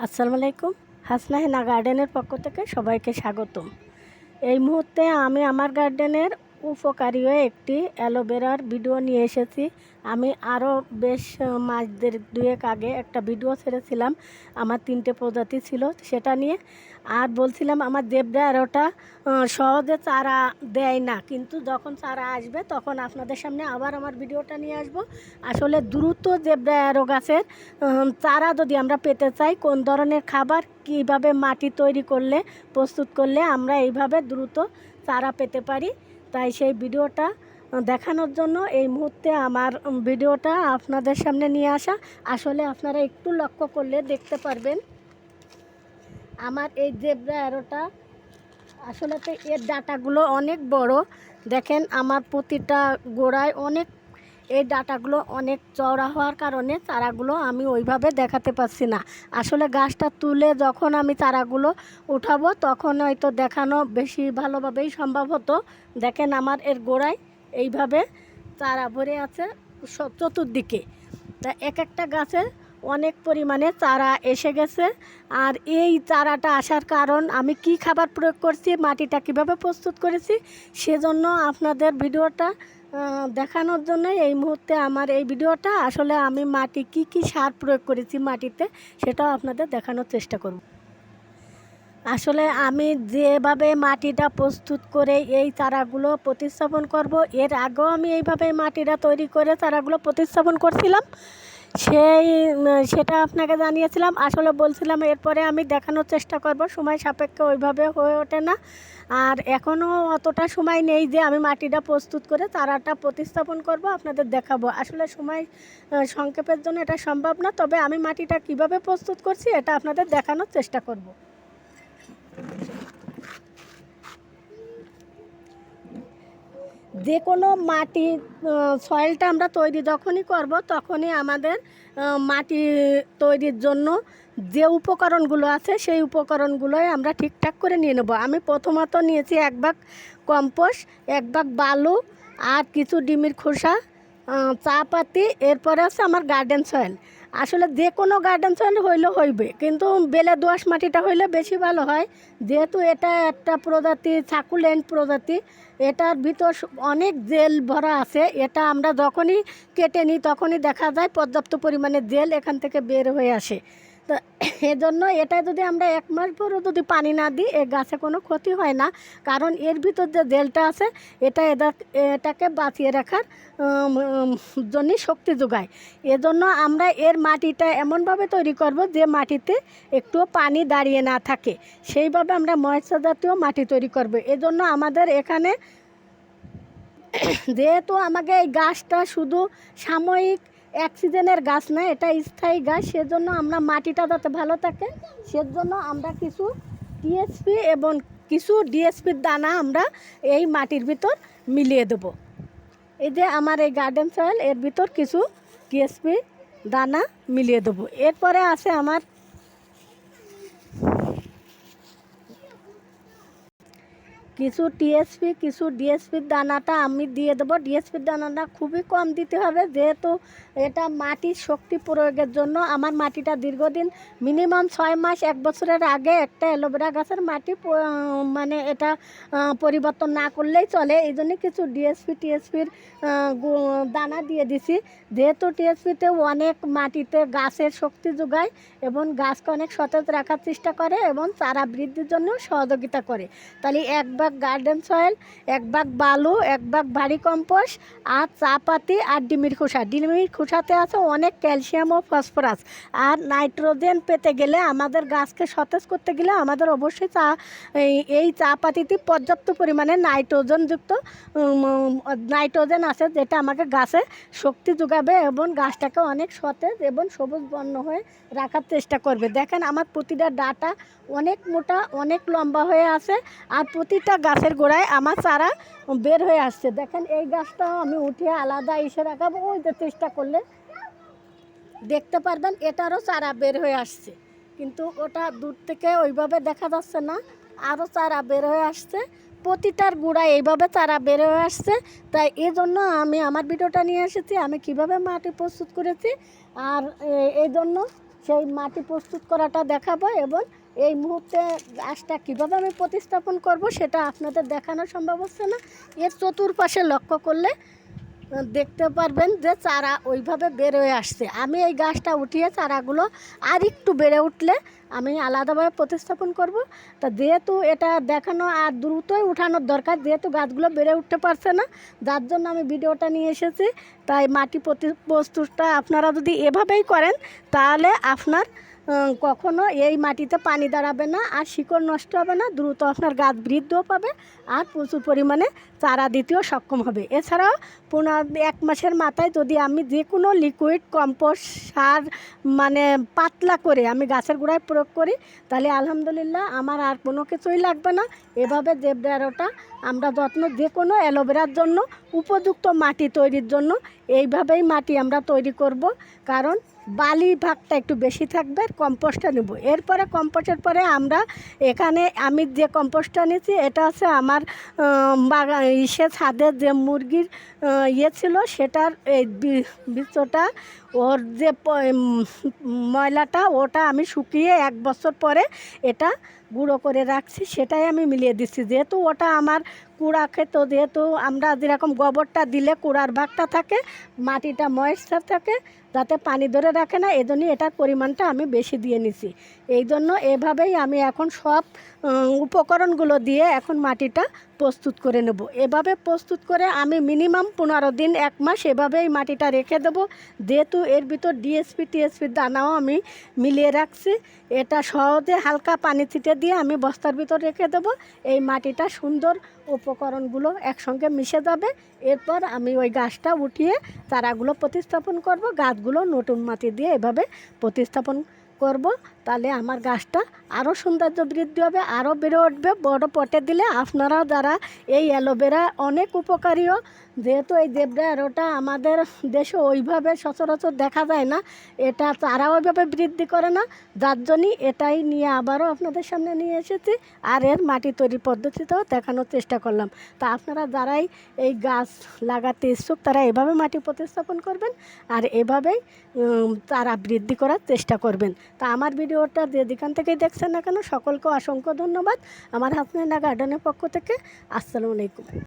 আসসালামু আলাইকুম। হাসনা হেনা গার্ডেনের পক্ষ থেকে সবাইকে স্বাগতম। এই মুহূর্তে আমি আমার গার্ডেনের উপকারী হয়ে একটি অ্যালোভেরার ভিডিও নিয়ে এসেছি। আমি আরও বেশ আহ, মাস দেড় দুয়েক আগে একটা ভিডিও ছেড়েছিলাম। আমার তিনটে প্রজাতি ছিল সেটা নিয়ে। আর বলছিলাম আমার দেবরা এরোটা সহজে চারা দেয় না। কিন্তু যখন চারা আসবে তখন আপনাদের সামনে আবার আমার ভিডিওটা নিয়ে আসব। আসলে দ্রুত জেব্রা অ্যারো গাছের চারা যদি আমরা পেতে চাই কোন ধরনের খাবার কীভাবে মাটি তৈরি করলে প্রস্তুত করলে আমরা এইভাবে দ্রুত চারা পেতে পারি। তাই সেই ভিডিওটা দেখানোর জন্য এই মুহূর্তে আমার ভিডিওটা আপনাদের সামনে নিয়ে আসা। আসলে আপনারা একটু লক্ষ্য করলে দেখতে পারবেন, আমার এই জেব্রা অ্যারোটা, আসলে তো এর ডাটাগুলো অনেক বড়। দেখেন, আমার প্রতিটা গোড়ায় অনেক এই ডাটাগুলো অনেক চওড়া হওয়ার কারণে চারাগুলো আমি ওইভাবে দেখাতে পারছি না। আসলে গাছটা তুলে যখন আমি চারাগুলো উঠাবো, তখন হয়তো দেখানো বেশি ভালোভাবেই সম্ভব হতো। দেখেন আমার এর গোড়ায় এইভাবে চারা ভরে আছে চতুর্দিকে। তা এক একটা গাছে অনেক পরিমাণে চারা এসে গেছে। আর এই চারাটা আসার কারণ আমি কি খাবার প্রয়োগ করছি, মাটিটা কীভাবে প্রস্তুত করেছি, সেজন্য আপনাদের ভিডিওটা দেখানোর জন্য এই মুহূর্তে আমার এই ভিডিওটা। আসলে আমি মাটি কি কি সার প্রয়োগ করেছি মাটিতে, সেটাও আপনাদের দেখানোর চেষ্টা করব। আসলে আমি যেভাবে মাটিটা প্রস্তুত করে এই চারাগুলো প্রতিস্থাপন করব, এর আগেও আমি এইভাবে মাটিটা তৈরি করে চারাগুলো প্রতিস্থাপন করছিলাম। সেই সেটা আপনাকে জানিয়েছিলাম। আসলে বলছিলাম, এরপরে আমি দেখানোর চেষ্টা করব। সময় সাপেক্ষে ওইভাবে হয়ে ওঠে না। আর এখনও অতটা সময় নেই যে আমি মাটিটা প্রস্তুত করে চারাটা প্রতিস্থাপন করব, আপনাদের দেখাবো। আসলে সময় সংক্ষেপের জন্য এটা সম্ভব না, তবে আমি মাটিটা কীভাবে প্রস্তুত করছি, এটা আপনাদের দেখানোর চেষ্টা করব। যে কোনো মাটি সয়েলটা আমরা তৈরি যখনই করব তখনই আমাদের মাটি তৈরির জন্য যে উপকরণগুলো আছে সেই উপকরণগুলোই আমরা ঠিকঠাক করে নিয়ে নেব। আমি প্রথমত নিয়েছি এক ভাগ কম্পোস্ট, এক ভাগ বালু আর কিছু ডিমের খোসা চা পাতি এরপরে আছে আমার গার্ডেন সয়েল আসলে যে কোনো গার্ডেন সয়েল হইলে হইবে, কিন্তু বেলে দোয়াশ মাটিটা হইলে বেশি ভালো হয়। যেহেতু এটা একটা প্রজাতি সাকুলেন্ট প্রজাতি, এটার ভিতর অনেক জেল ভরা আছে। এটা আমরা যখনই কেটে নিই তখনই দেখা যায় পর্যাপ্ত পরিমাণে জেল এখান থেকে বের হয়ে আসে। তো এজন্য এটা যদি আমরা এক মাস পরও যদি পানি না দিই, এ গাছে কোনো ক্ষতি হয় না। কারণ এর ভিতর যে জেলটা আছে, এটা এটাকে বাঁচিয়ে রাখার জন্যই শক্তি যোগায়। এজন্য আমরা এর মাটিটা এমনভাবে তৈরি করব যে মাটিতে একটুও পানি দাঁড়িয়ে না থাকে। সেইভাবে আমরা ময়সা জাতীয় মাটি তৈরি করব। এজন্য আমাদের এখানে যেহেতু আমাকে এই গাছটা শুধু সাময়িক এক সিজনের গাছ না, এটা স্থায়ী গাছ, সেজন্য আমরা মাটিটা যাতে ভালো থাকে, সেজন্য আমরা কিছু টিএসপি এবং কিছু ডিএসপির দানা আমরা এই মাটির ভিতর মিলিয়ে দেবো। এই যে আমার এই গার্ডেন সয়েল, এর ভিতর কিছু টিএসপি দানা মিলিয়ে দেবো। এরপরে আছে আমার কিছু টিএসপি কিছু ডিএসপির দানাটা আমি দিয়ে দেবো। ডিএসপির দানাটা খুবই কম দিতে হবে, যেহেতু এটা মাটির শক্তি প্রয়োগের জন্য। আমার মাটিটা দীর্ঘদিন মিনিমাম ছয় মাস, এক বছরের আগে একটা অ্যালোভেরা গাছের মাটি মানে এটা পরিবর্তন না করলেই চলে। এই জন্য কিছু ডিএসপি টিএসপির দানা দিয়ে দিছি। যেহেতু টিএসপিতে অনেক মাটিতে গাছের শক্তি যোগায় এবং গাছকে অনেক সতেজ রাখার চেষ্টা করে এবং চারা বৃদ্ধির জন্য সহযোগিতা করে। তাহলে এক ভাগ গার্ডেন সয়েল, এক ভাগ বালু, এক ভাগ ভারী কম্পোস্ট, আর চা পাতি আর ডিমির খোসা। ডিমির খোসাতে আছে অনেক ক্যালসিয়াম ও ফসফরাস। আর নাইট্রোজেন পেতে গেলে আমাদের গাছকে সতেজ করতে গেলে আমাদের অবশ্যই চা, এই- চা পাতিতে পর্যাপ্ত পরিমাণে নাইট্রোজেনযুক্ত নাইট্রোজেন আছে যেটা আমাকে গাছে শক্তি যোগাবে এবং গাছটাকে অনেক সতেজ এবং সবুজ বর্ণ হয়ে রাখার চেষ্টা করবে। দেখেন আমার প্রতিটা ডাটা অনেক মোটা, অনেক লম্বা হয়ে আছে, আর প্রতিটা গাছের গোড়ায় আমার চারা বের হয়ে আসছে। দেখেন, এই গাছটাও আমি উঠিয়ে আলাদা এসে রাখাবো। ওই যে চেষ্টা করলে। দেখতে পারবেন, এটারও চারা বের হয়ে আসছে। কিন্তু ওটা দূর থেকে ওইভাবে দেখা যাচ্ছে না। আরও চারা বের হয়ে আসছে। প্রতিটার গুঁড়া এইভাবে চারা বের হয়ে আসছে। তাই এই জন্য আমি, আমার ভিডিওটা নিয়ে এসেছি। আমি কীভাবে মাটি প্রস্তুত করেছি। আর এই জন্য সেই মাটি প্রস্তুত করাটা দেখাবো এবং এই মুহূর্তে গাছটা কীভাবে আমি প্রতিস্থাপন করব সেটা আপনাদের দেখানো সম্ভব হচ্ছে না। এর চতুর্পাশে লক্ষ্য করলে দেখতে পারবেন যে চারা ওইভাবে বেরোয় আসছে। আমি এই গাছটা উঠিয়ে চারাগুলো আর একটু বেড়ে উঠলে আমি আলাদাভাবে প্রতিস্থাপন করব। তা যেহেতু এটা দেখানো আর দ্রুতই উঠানোর দরকার, যেহেতু গাছগুলো বেড়ে উঠতে পারছে না, যার জন্য আমি ভিডিওটা নিয়ে এসেছি। তাই মাটি প্রতি প্রস্তুতটা আপনারা যদি এভাবেই করেন, তাহলে আপনার কখনো এই মাটিতে পানি দাঁড়াবে না, আর শিকড় নষ্ট হবে না, দ্রুত আপনার গাছ বৃদ্ধিও পাবে, আর প্রচুর পরিমাণে চারা দিতেও সক্ষম হবে। এছাড়াও পনেরো এক মাসের মাথায় যদি আমি যে কোনো লিকুইড কম্পোস্ট সার মানে পাতলা করে আমি গাছের গোড়ায় প্রয়োগ করি, তাহলে আলহামদুলিল্লাহ আমার আর কোনো কিছুই লাগবে না। এভাবে দেবদারোটা আমরা যত্ন যে কোনো অ্যালোভেরার জন্য, উপযুক্ত মাটি তৈরির জন্য, এইভাবেই মাটি আমরা তৈরি করব। কারণ বালি ভাগটা একটু বেশি থাকবে, কম্পোস্টটা নেব। এরপরে কম্পোস্টের পরে আমরা এখানে আমি যে কম্পোস্টটা নিয়েছি এটা হচ্ছে আমার বাগান ইসে ছাদের যে মুরগির ইয়ে ছিল, সেটার এই বিচটা ওর যে ময়লাটা, ওটা আমি শুকিয়ে এক বছর পরে এটা গুঁড়ো করে রাখছি সেটাই আমি মিলিয়ে দিচ্ছি। যেহেতু ওটা আমার কুড়া খেত যেহেতু আমরা যেরকম গোবরটা দিলে কুড়ার ভাগটা থাকে, মাটিটা ময়েশ্চার থাকে, যাতে পানি ধরে রাখে না, এজন্যই এটার পরিমাণটা আমি বেশি দিয়ে নিছি। এই জন্য এভাবেই আমি এখন সব উপকরণগুলো দিয়ে এখন মাটিটা প্রস্তুত করে নেব। এভাবে প্রস্তুত করে আমি মিনিমাম পনেরো দিন, এক মাস এভাবেই মাটিটা রেখে দেবো। যেহেতু এর ভিতর ডিএসপি টিএসপির দানাও আমি মিলিয়ে রাখছি। এটা সহজে হালকা পানি ছিটে দিয়ে আমি বস্তার ভিতর রেখে দেবো। এই মাটিটা সুন্দর উপকরণগুলো একসঙ্গে মিশে যাবে। এরপর আমি ওই গাছটা উঠিয়ে চারাগুলো প্রতিস্থাপন করব। গাছগুলো নতুন মাটি দিয়ে এভাবে প্রতিস্থাপন করব। তাহলে আমার গাছটা আরও সৌন্দর্য বৃদ্ধি হবে আরও বেড়ে উঠবে। বড় পটে দিলে আপনারাও যারা এই অ্যালোভেরা অনেক উপকারীও, যেহেতু এই দেবরা অ্যারোটা আমাদের দেশে ওইভাবে সচরাচর দেখা যায় না, এটা তারা ওইভাবে বৃদ্ধি করে না। যার জন্যই এটাই নিয়ে আবারও আপনাদের সামনে নিয়ে এসেছি আর এর মাটি তৈরি পদ্ধতিতেও দেখানোর চেষ্টা করলাম। তা আপনারা যারাই এই গাছ লাগাতে ইচ্ছুক, তারা এভাবে মাটি প্রতিস্থাপন করবেন আর এভাবেই তারা বৃদ্ধি করার চেষ্টা করবেন। তা আমার ভিডিওটা যেখান থেকেই দেখছেন না কেন, সকলকে অসংখ্য ধন্যবাদ। আমার হাসনাইনা গার্ডেনের পক্ষ থেকে আসসালামু আলাইকুম।